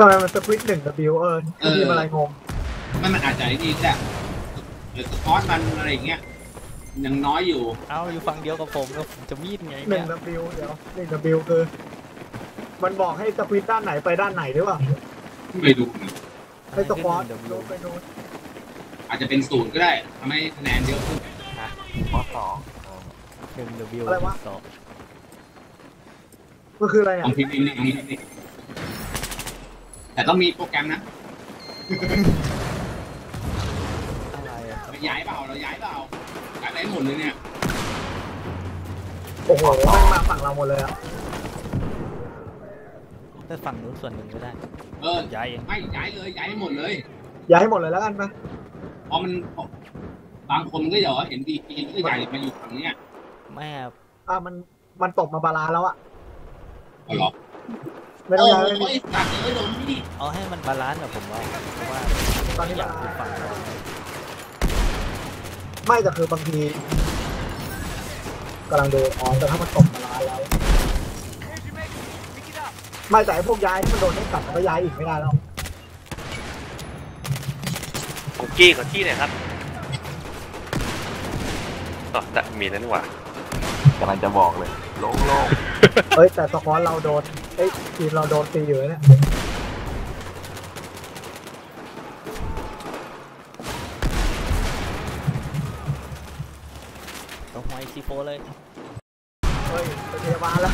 ทำไมมันสควิตหนึ่ง W เออเออ ทีมอะไรงงมันมันอาจจะไอ้นี่แหละเดี๋ยวสปอตมันอะไรอย่างเงี้ยยังน้อยอยู่เอาอยู่ฝั่งเดียวกับผมแล้วผมจะมีดไงหนึ่เนี่งย W เดี๋ยวหนึ่ง W คือ มันบอกให้สควิตด้านไหนไปด้านไหนหรือเปล่าไม่ดูให้สควอตเดี๋ยวโดนไปโดนอาจจะเป็นศูนย์ก็ได้ทำให้คะแนนเยอะขึ้นข้อสองหนึ่ง W สองมันคืออะไรลอะองพิมพ์นี่ลองพิมพ์นี่ แต่ต้องมีโปรแกรมนะอะไรอะเราย้ายเปล่าเราย้ายเปล่าย้ายได้หมดเลยเนี่ยโอ้โหแม่งมาฝั่งเราหมดเลยอะแต่ฝั่งนู้นส่วนหนึ่งก็ได้เออย้ายเองไม่ย้ายเลยย้ายให้หมดเลยย้ายให้หมดเลยแล้วกันไหมเพราะมันบางคนก็อย่าว่าเห็นดีจริงก็ใหญ่มาอยู่ฝั่งเนี้ยแม่อะมันมันตกมาบาลานซ์แล้วอะเอาหรอ ไม่ต้องย้ายเลยโอ้นี่ยตัดเลยโดนพี่เอาให้มันบาลานซ์กับผมว่าเพราะว่าตอนนี้อยาบากลานอยู่ซ์ฝั่งเราไม่แต่คือบางทีกำลังดูอ๋อแต่ถ้ามันตกบาลานซ์แล้ว ไม่แต่ไอ้พวกย้ายที่มันโดนให้กลับมันก็ย้ายอีกไม่ได้แล้วคุกกี้ขอที่หน่อยครับอ๋อแต่มีนั่นหว่ากำลังจะบอกเลย โล่งโล่งเฮ้ยแต่สควอตเราโดนเอ้ยทีมเราโดนตีอยู่เนี่ยต้องไฮซีโฟเลย เฮ้ยไปพยาบาลแล้ว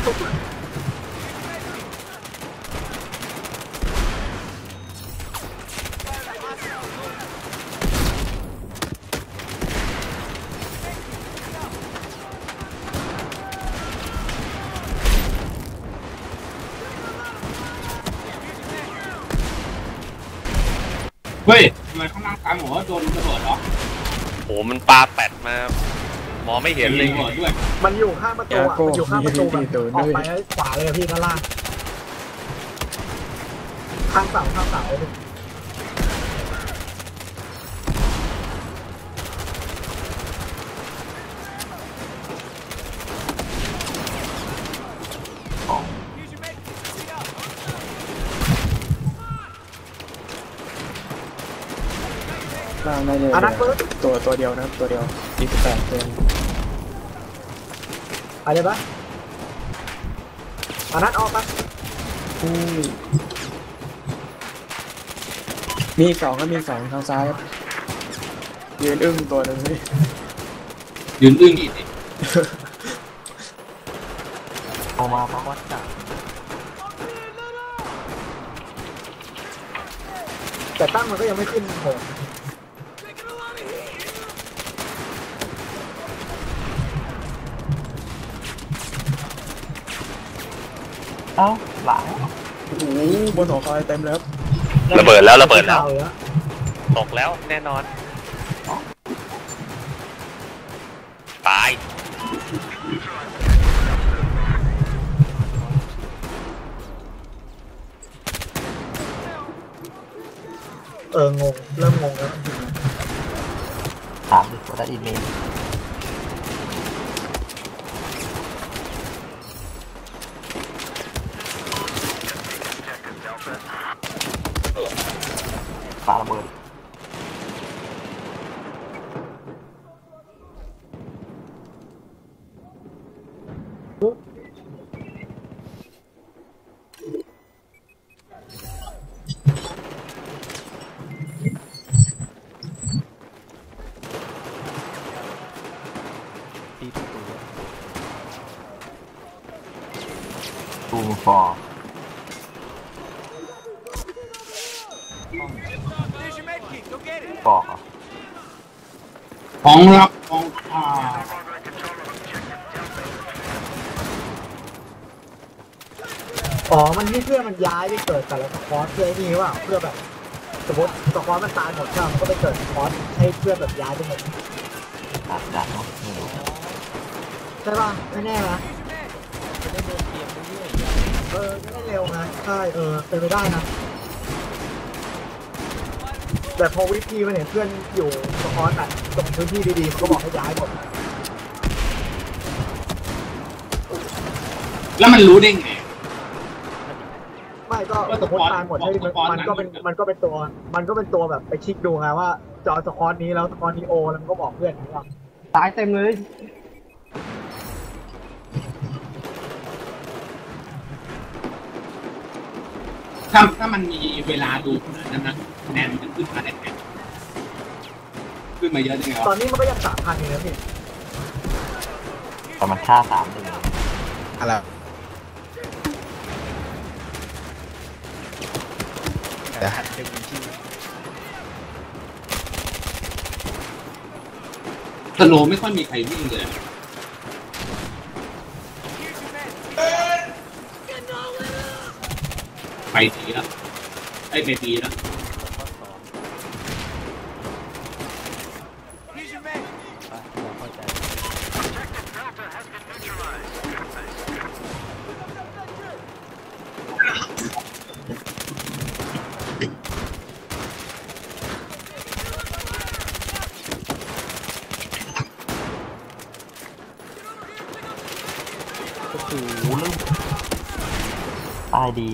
ไมข้างล่างตามหัวโดนระเบิดเหรอโหมันปลาแปดมามองไม่เห็นเลยระเบิดด้วยมันอยู่ข้างประตูอะมันอยู่ข้างประตูแบบออกไปขวาเลยอะพี่ด้านล่างข้างเสาข้างเสา ล่างได้เลยอันนั้นปึ๊บตัวตัวเดียวนะครับตัวเดียวยี่สิบแปดตัวอะไรปะอันนั้นออกปะอุ้ยมีอีกสองครับมีอีกสองทางซ้ายครับยืนอึ้งตัวหนึ่งนี่ยืนอึ้งอีกดิโอมาเพราะว่าจับแต่ตั้งมันก็ยังไม่ขึ้นโห เอ้าหลังโอ้โหบนหัวคอยเต็มเลยครับระเบิดแล้วระเบิดแล้วข่าอยู่ตกแล้วแน่นอน ตาย เอองง เริ่มงงแล้วถามดิว่าได้อีเมลปาระเบิด ตีทุกตัว ตูฟอร์บอกเหรอของรับของอ่าอ๋อ มันให้เพื่อนมันย้ายไปเกิดแต่ละสควอตเพื่อไอ้นี่หรือเปล่าเพื่อแบบสมมติสควอตมันตายหมดใช่ไหมมันก็ไปเกิดสควอตให้เพื่อนแบบย้ายไปหมดอาจจะเนอะไม่รู้ใช่ป่ะไม่แน่นะจะได้เดินเกมเรื่อย เออจะได้เร็วนะใช่เออเป็นไปได้นะแต่พอวิธีมันเห็นเพื่อนอยู่สควอตอะตรงพื้นที่ดีๆมันก็บอกให้ย้ายหมดแล้วมันรู้ได้ไง ไม่ไม่ก็สมมติตายหมดให้มันมันก็เป็นมันก็เป็นตัว มันก็เป็นตัวแบบไปคลิกดูไงว่าจอสควอตนี้แล้วสควอตนี้โอแล้วมันก็บอกเพื่อนว่าตายเต็มเลย ถ้าถ้ามันมีเวลาดูขนาดนั้นนะคะแนนมันจะขึ้นมาแน่ๆขึ้นมาเยอะจังไงตอวะนนี้มันก็ยังสามพันอยู่นะพี่แต่มันฆ่าสามหนึ่งอะไรสโลว์ไม่ค่อยมีใครวิ่งเลยอะ ไปทีแล้วไอ้ไปทีแล้วอะเราเข้าใจก็คือลืมตายดี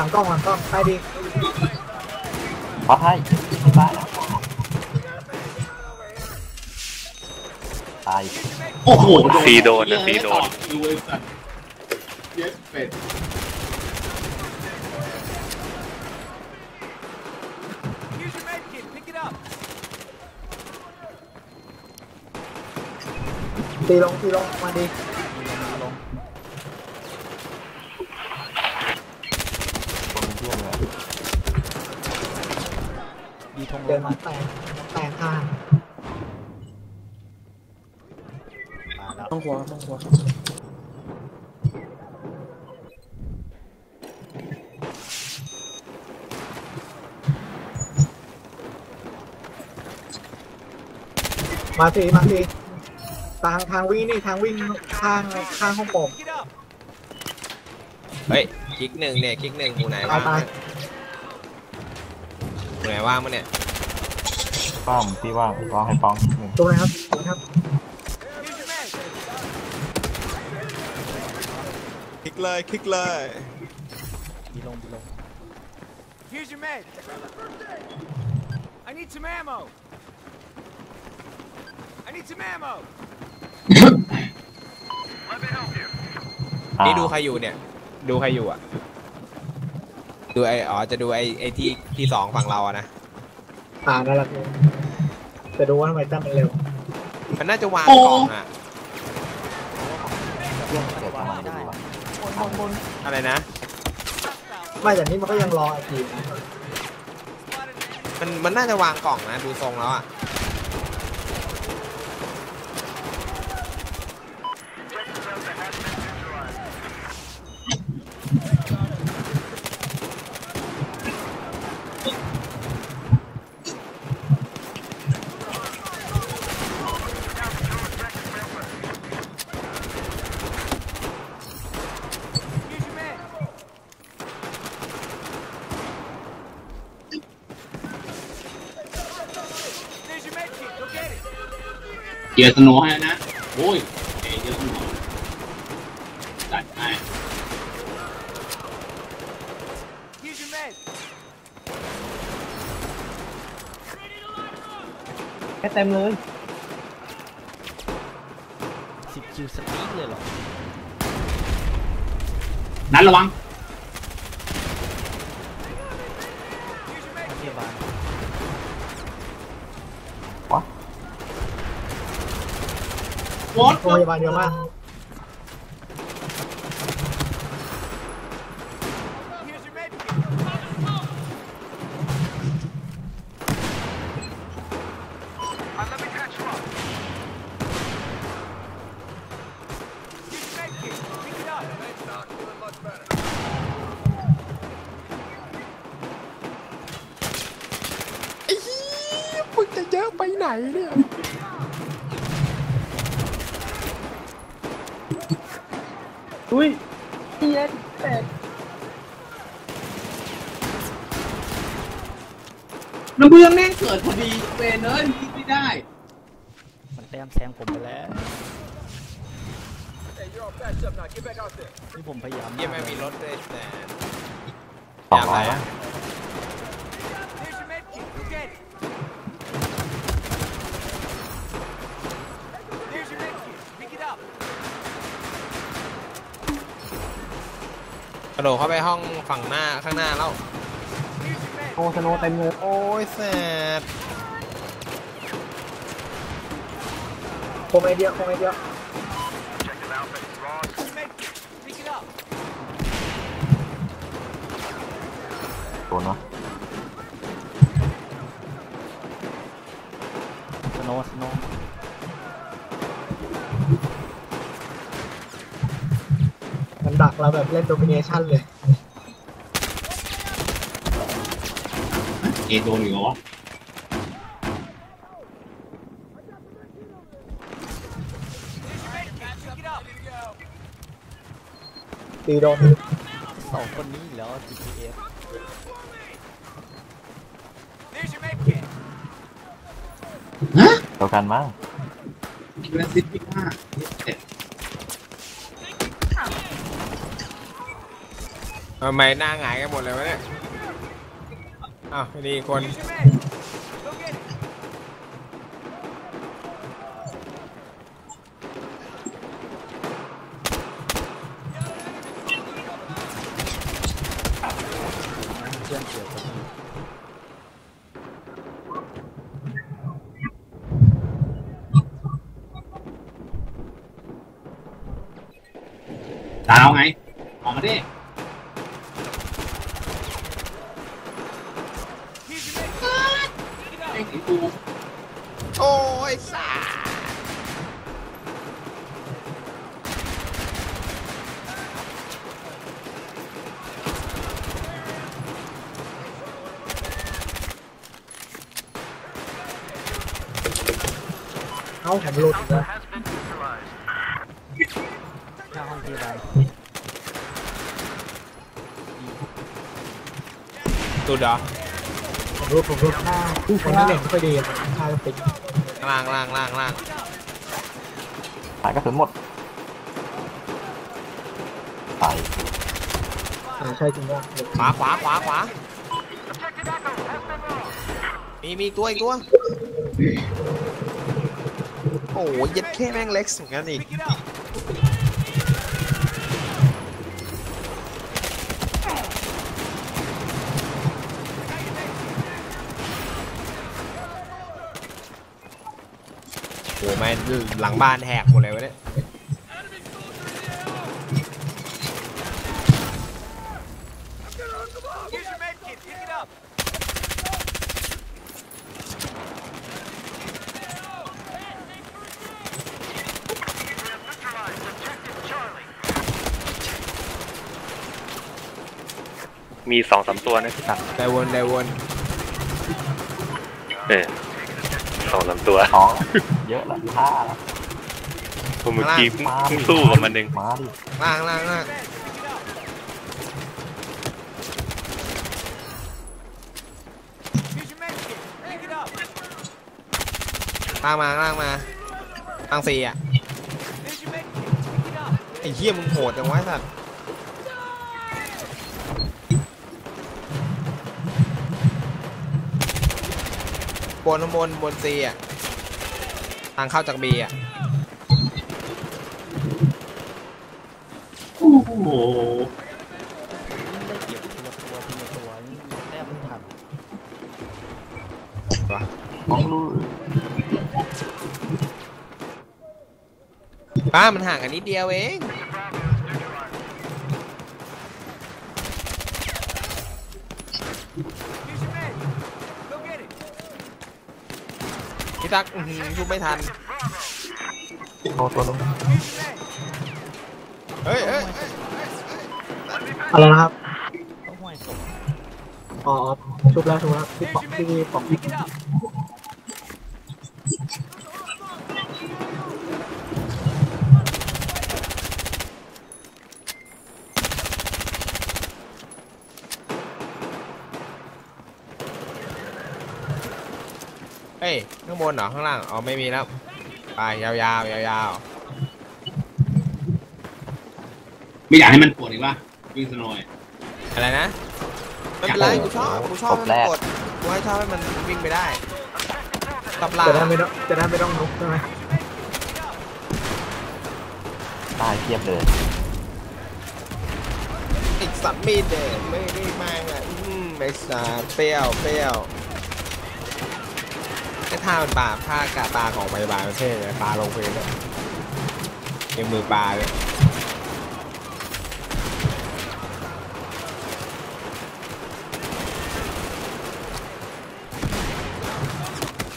ลังกล้องหลังกล้องใต้ดีเพราะให้ไม่ตายแล้วตายโอ้โหฟรีโดนนะฟรีโดนดูไอ้สัตว์เย็ดเป็ดตีลงตีลงมาดี มาสิมาสิทางทางวิ่งนี่ทางวิ่งข้างข้างห้องโป่งเฮ้ยคลิกหนึ่งเนี่ยคลิกหนึ่งกูไหนตาว่ายงตายกูไหนว่างมั้งเนี่ยป้อมพี่ว่างรอให้ป้องนิดนึงตรงไหนครับตรงไหนครับคลิกเลยคลิกเลยดีลงดีลง Here's your med. I need some ammo. I need some ammo. นี่ดูใครอยู่เนี่ย ดูใครอยู่อะ ดูไออ๋อจะดูไอไอที่ที่สองฝั่งเราอะนะ อ่านั่นแหละพี่จะดูว่าทำไมตั้มมันเร็ว มันน่าจะวางกล่องอะเรื่องเกิดประมาณดูว่าอะไรนะ ไม่แต่นี่มันก็ยังรอไอทีมนะมันมันน่าจะวางกล่องนะ ดูทรงแล้วอะ Here's your med. There's your med kit. Go get it. เกียร์สโนว์ให้แล้วนะ โอ้ยเอ้ยเยอะสโนว์จัดให้ Here's your med. แค่เต็มเลยสิบคิวสปีดเลยเหรอ นั้นระวัง Here's your med. พยาบาล วะ บอสโรงพยาบาลเยอะมากไอ้เหี้จะเยอะไปไหนเนี่ย อุ้ยเฮียแตกน้ำเพื่อนแม่งเกิดพอดีเวนเอ้ยยิงไม่ได้ มันแต้มแซงผมไปแล้ว Hey, you're all patched up now. Get back out there. นี่ผมพยายามเยี่ยมไม่มีรถเลยแต่สองร้อย ยามไหน ระโดดเข้าไปห้องฝั่งหน้าข้างหน้าแล้ว Here's your med. โอ้สโนว์เต็มเลยโอ้ยแสบคงไอเดียคงไอเดีย Here's your med kit. Pick it up. ตัวเนาะสโนว์สโน เราแบบเล่นโดมิเนชันเลย เอโดนอยู่เหรอวะ Pick it up. ตีโดนสองคนนี้อีกแล้ว GPS There's your med kit. ฮะเดียวกันมั้งคิดว่าซิตี้ห้าเจ็ด ทำไมหน้าหงายกันหมดเลยวะเนี่ย อ้าวดีคนาผมหลุดอีกแล้วหน้าห้องที่ไรตุดเหรอผมหลุดผมหลุดหน้าคนที่เล่นไม่ค่อยดีมันค่าจะปิดล่างล่างล่างล่างหายกระสุนหมดตายอ่าใช่จริงว่าขวาขวาขวาขวามีมีตัวอีกตัวโอ้ยยัดแค่แม่งเล็กสุดงั้นอีกโอ้แม่งหลังบ้านแหกหมดเลยวะเนี่ย Here's your med kit. Pick it up. มีสองสามตัวนะพี่ตักได้วนได้วนเออสองสามตัวสองเยอะละห้าละผมเมื่อกี้เพิ่งเพิ่งสู้กับมันเองมาดิล่างล่างล่าง Here's your med kit. Pick it up. ล่างมาล่างมาล่างสี่อะ Here's your med kit. Pick it up. ไอ้เหี้ยมึงโหดจังวะไอ้สัตว์ บนข้างบนบนซีอะ ทางเข้าจากบีอะ โอ้โหได้เก็บทีละตัวทีละตัวนี่แต้มไม่ทันมองลูป้ามันห่างกันนิดเดียวเอง Here's your med. Go get it. พี่ตักอื้อหือชุบไม่ทันโตตัวนึง Here's your med. เฮ้ยเฮ้ยอะไรนะครับต้องห้วยศพอ๋อชุบแล้วชุบแล้วที่ปอกที่ปอก Pick it up. ม เฮ้ย ข้างบ นเหรอข้างล่างอ๋อไม่มีแล้วไปยาวๆยาวไม่อยากให้มันปวดอีกว่าวิ่งสโนว์ ๆอะไรนะไม่เป็นไรกูชอบกูชอบให้มันกดกูให้ชอบให้มันวิ่งไปได้ตับลาจะได้ไม่ต้องจะได้ไม่ต้องนุกใช่ไหมตายเทียบเลย ไอ้สัตว์มีดเด็ไม่ได้แม่งอะอืมไอ้สัตว์เปรี้ยวเปรี้ยว ไอ้ท่ามันปลาท่ากาปลาของพยาบาลประเทศเลยปลาลงพื้นเลยยังมือปลาเลย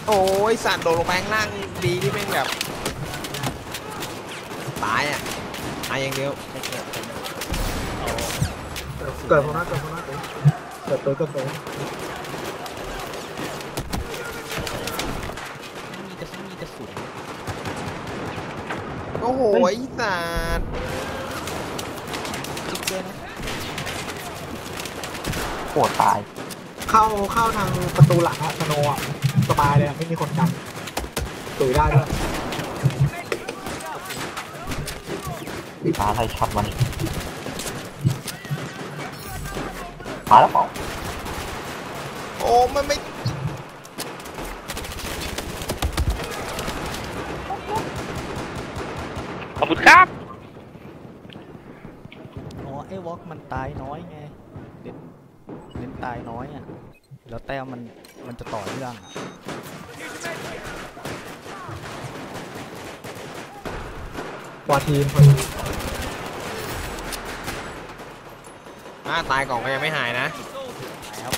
โอ้ยสัตว์โดดลงไปข้างล่างดีที่แม่งแบบตายอะตายอย่างเดียวเกิดเป็นเอาเกิดพวกนั้นเกิดพวกนั้นเกิดตัวเกิดตัว มีแต่มีแต่ฝุ่น โอ้โหไอ้สัตว์จิ๊กด้วยนะโคตรตาย เข้าเข้าทางประตูหลังอะสโนว์อะสบายเลยอะไม่มีคนกันตุ๋ยได้ด้วยตาไล่ช็อตมันมาแล้วเปล่าโอ้มันไม่ อบคุณครับ อ๋อไอ้วอล์กมันตายน้อยไงเน้นเน้นตายน้อยอะ แล้วแต้มมันมันจะต่อเรื่องอะวาทีมพอดีอ่าตายก่อนก็ยังไม่หายนะ แล้ว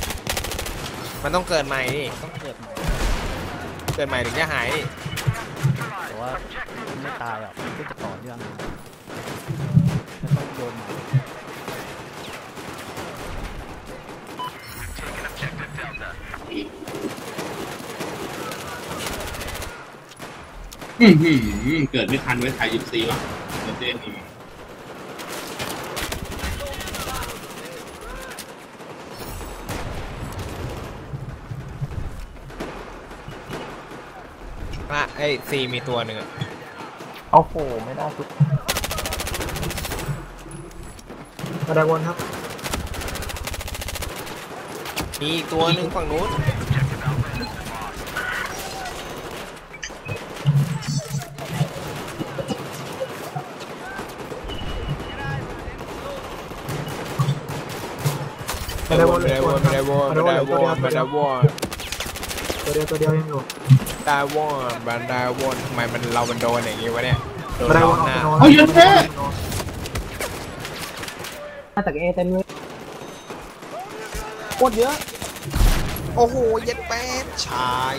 มันต้องเกิดใหม่ดิต้องเกิดใหม่เกิดใหม่ถึงจะหายดิแต่ว่ามัน ไม่ตายอะมันก็จะต่อเรื่องอะแล้วต้องโยนใหม่อื้อหือเกิดไม่ทันไว้ถ่ายยิบซีวะเดี๋ยวเต้นอีกอะไอ้ซีมีตัวหนึ่งอะ เอาโหไม่น่าสุดมาได้วนครับมีอีกตัวหนึ่งฝั่งนู้นมาได้วนไม่ได้วนไม่ได้วนไม่ได้วนไม่ได้วนตัวเดียวตัวเดียวยังอยู่ ได้วนมันได้วนทำไมมันเรามันโดนอย่างงี้วะเนี่ยโดนมาได้ล้วอนมออกหน้าไปนอนเฮ้ยเยอะแท้มาจากเอเต็มเลยโคตรเยอะ โอ้โห เย็ดแป๊ดชาย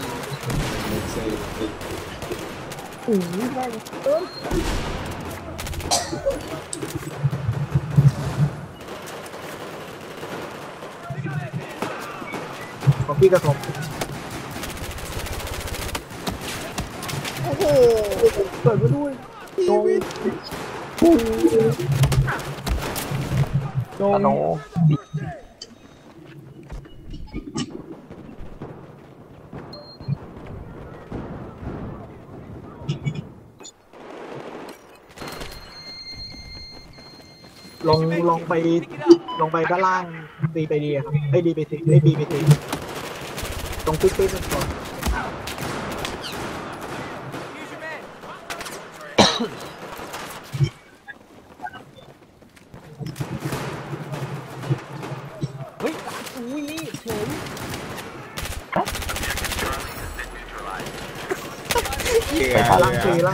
ของพี่กระสม โอ้โห เกิดมาด้วยชีวิตโดตนโนลงลงไปลงไปด้านล่างดีไปดีอะครับไอ้ดีไปสิไอ้บีไปสิตรงปิ๊กปิ๊กกันก่อน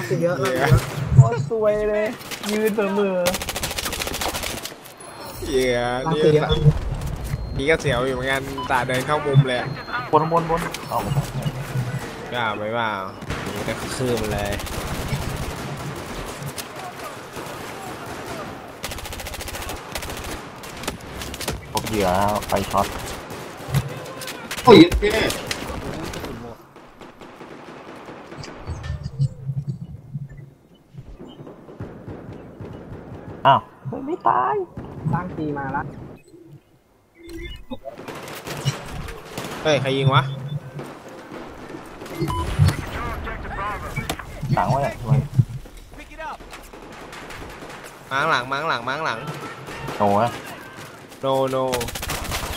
ล่างสีล่างสีเยอะล่างสีเยอะโคตรสวยเลย ยืนเสมอเหยื่อล่างนี่สีเยอะนี่ก็เสียวอยู่เหมือนกันตาเดินเข้ามุมเลยอะบนบนบนเอาไปกล้าไหมว่านี่ก็คืบมันเลย พบเหยื่อไฟช็อต โอ้ยเย ฮ้ยไม่ตายล่างสีมาละเฮ้ย ใครยิงวะสั่งไว้เลยมัน Pick it up. มาข้างหลังมาข้างหลังมาข้างหลังโน่นะโนโน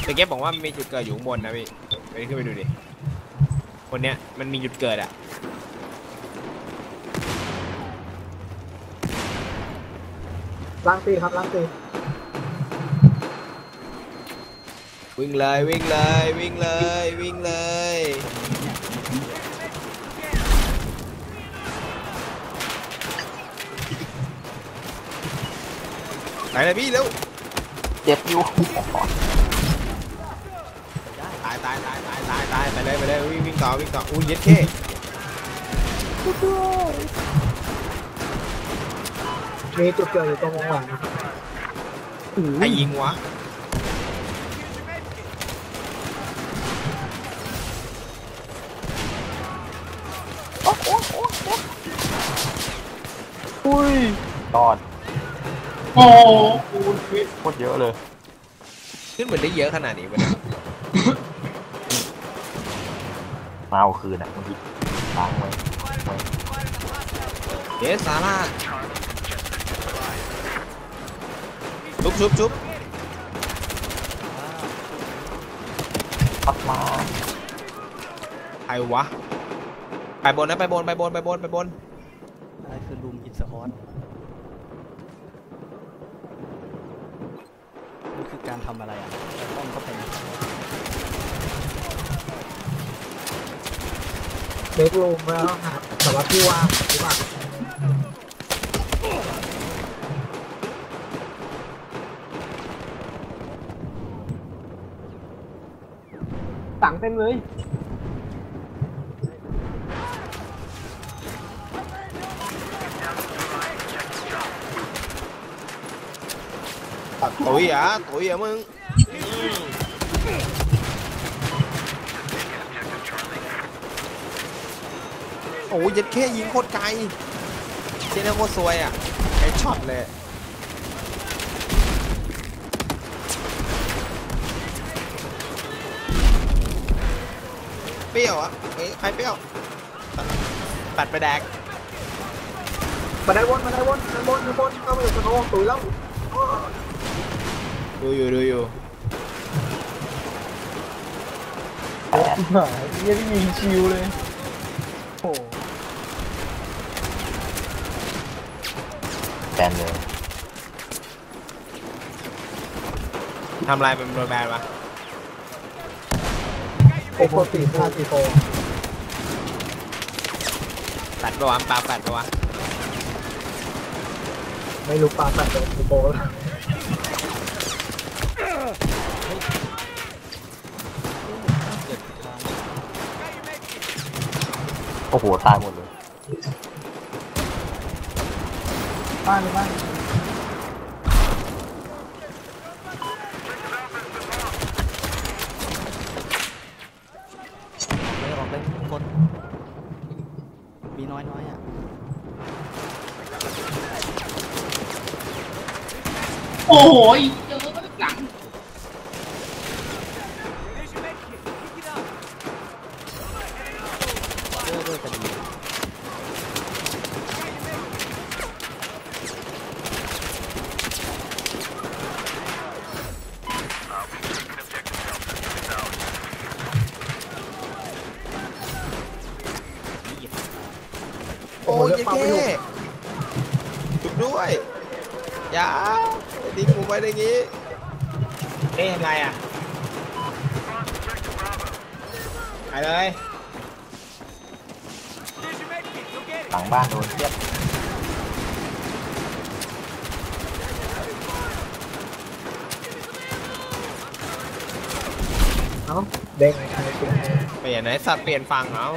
แต่แกบอกว่ามันมีจุดเกิดอยู่ข้างบนนะพี่ไปขึ้นไปดูดิ คนเนี้ยมันมีจุดเกิดอะ ล้างตีครับล้างตีวิ่งเลยวิ่งเลยวิ่งเลยวิ่งเลยไหนเลยพี่เร็วเจ็บอยู่ตายตายตายตายตายตายไปเลยไปเลยวิ่งวิ่งต่อวิ่งต่ออุ้ยเย็ดเค มีจุดเกิดอยู่ตรงวงแหวนใครยิงวะอุ้ยรอดโอ้โหโคตรเยอะเลย ขึ้นเหมือนได้เยอะขนาดนี้วะเนี่ยมาเอาคืนอะเมื่อกี้ล้างไว้ไว้เดี๋ยวซาร่า ชุบชุบชุบพัดมาใครวะ ไปบนนะไปบนไปบนไปบนไปบนอะไรคือรูมอินสฮอตมันคือการทำอะไรอะต้องเข้าไปในเล็กรูมแล้วหาแต่ว่าพี่ว่าหรือเปล่า เต็มเลยตุยอะตุยอะมึงโอ้ยยัดแค่ยิงโคตรไกลเจน่าโคตรสวยอะไอช็อตเลย รี้ยวอะเอ้ยใครเปรี้ยวตัดไปแดกมาได้วนมาได้วนมาได้วนมาได้วนเข้ามาอยู่ตรงวงตุ๋ยแล้วดูอยู่ดูอยู่หมาเยี่ยที่ยิงชิวเลยโอ้แบนเลยทำลายเป็นโดนแบนวะ โอ้โหตีห้าตีโฟตัดปะวะปลาปัดปะวะไม่รู้ปลาแปดโดนตีโฟแล้วโอ้โหตายหมดเลยบ้านบ้าน ไม่ออกเลยกดมีน้อยน้อยๆอะ โอ้โหเจอหลัง There's your med kit. Pick it up. เรื่อยด้วยกันดี โอ้ยเจ๊จุดด้วยอย่าทิ้งผมไว้อย่างงี้เอ๊ะยังไงอะไปเลย There's your med kit. Go get it. หลังบ้านโดนเทียบ เอ้าเด้งอะไรติด เปลี่ยนไหนสัตว์เปลี่ยนฝั่งเอา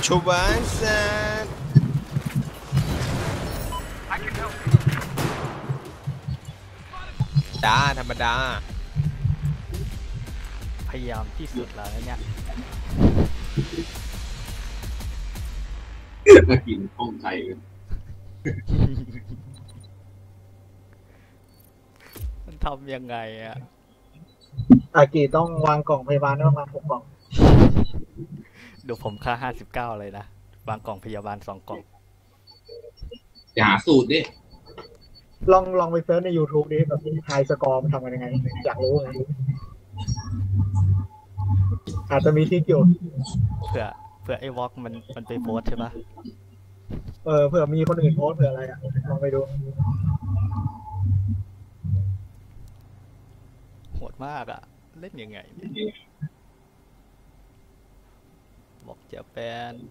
Pancho Banzan. d าธรรมดา พยายามที่สุดแล้วเนี่ยมากินข้องไทยกันมันทำยังไงอะอากีต้องวางกล่องพยาบาลไว้ปมาหกกล่อง ดูผมค่าห้าสิบเก้าเลยนะวางกล่องพยาบาลสองกล่อง อย่าหาสูตรดิ ลองลองไปเซิร์ชใน YouTube ดิแบบไฮสกอร์มันทำกันยังไง อยากรู้ไงอาจจะมีทริกอยู่เผื่อเผื่อไอ้วอล์กมันมันไปโพสต์ใช่ปะเออเผื่อมีคนอื่นโพสต์เผื่ออะไรอะลองไปดูโหดมากอะเล่นยังไงเนี่ย Japan